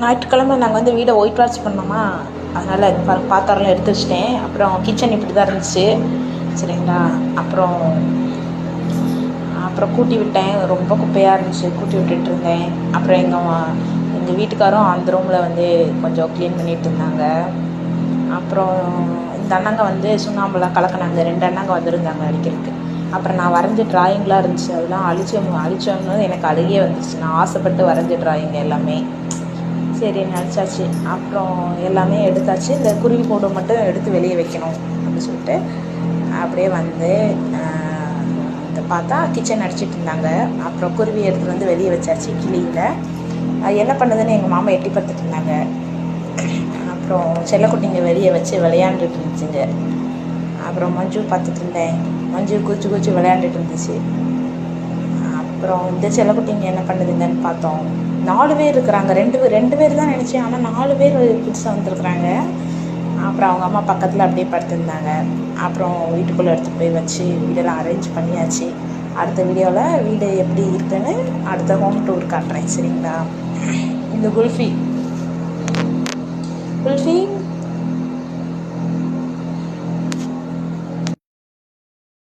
ஞாயிற்றுக்கிழமை நாங்கள் வந்து வீடை ஒயிட் வாஷ் பண்ணோமா? அதனால் இது பாத்திரம்லாம் எடுத்து வச்சிட்டேன். அப்புறம் கிச்சன் இப்படி தான் இருந்துச்சு. சரிங்களா? அப்புறம் அப்புறம் கூட்டி விட்டேன். ரொம்ப குப்பையாக இருந்துச்சு. கூட்டி விட்டுட்டு இருந்தேன். அப்புறம் எங்கள் எங்கள் வீட்டுக்காரும் அந்த ரூமில் வந்து கொஞ்சம் க்ளீன் பண்ணிட்டு இருந்தாங்க. அப்புறம் இந்த அண்ணங்க வந்து சுண்ணாம்புலாம் கலக்கினாங்க. ரெண்டு அண்ணங்க வந்திருந்தாங்க அடிக்கிறதுக்கு. அப்புறம் நான் வரைஞ்ச ட்ராயிங்லாம் இருந்துச்சு. அதெல்லாம் அழிச்சவங்க அழிச்சோன்னு எனக்கு அழுகே வந்துச்சு நான் ஆசைப்பட்டு வரைஞ்ச ட்ராயிங் எல்லாமே. சரி நினச்சாச்சு. அப்புறம் எல்லாமே எடுத்தாச்சு. இந்த குருவி கூடு மட்டும் எடுத்து வெளியே வைக்கணும் அப்படின்னு சொல்லிட்டு அப்படியே வந்து ஆஹ், இந்த பார்த்தா கிச்சன் அடிச்சிட்டு இருந்தாங்க. அப்புறம் குருவி எடுத்துகிட்டு வந்து வெளியே வச்சாச்சு கிளியில். அது என்ன பண்ணுதுன்னு எங்கள் மாமா எட்டி பார்த்துட்டு இருந்தாங்க. அப்புறம் செல்லக்குட்டிங்க வெளியே வச்சு விளையாண்டுட்டு இருந்துச்சுங்க. அப்புறம் மஞ்சு பார்த்துட்டு இருந்தேன். மஞ்சு குச்சி குச்சி விளையாண்டுட்டு இருந்துச்சு. அப்புறம் இந்த செல்லக்குட்டிங்க என்ன பண்ணுதுங்கன்னு பார்த்தோம். நாலு பேர் இருக்கிறாங்க. ரெண்டு பேர் ரெண்டு பேர் தான் நினச்சேன். ஆனால் நாலு பேர் புதுசாக வந்துருக்குறாங்க. அப்புறம் அவங்க அம்மா பக்கத்தில் அப்படியே படுத்திருந்தாங்க. அப்புறம் வீட்டுக்குள்ளே எடுத்துகிட்டு போய் வச்சு வீடெல்லாம் அரேஞ்ச் பண்ணியாச்சு. அடுத்த வீடியோவில் வீடு எப்படி இருக்குன்னு அடுத்த ஹோம் டூர் காட்டுறேன். சரிங்களா? இந்த குல்ஃபி. குல்ஃபி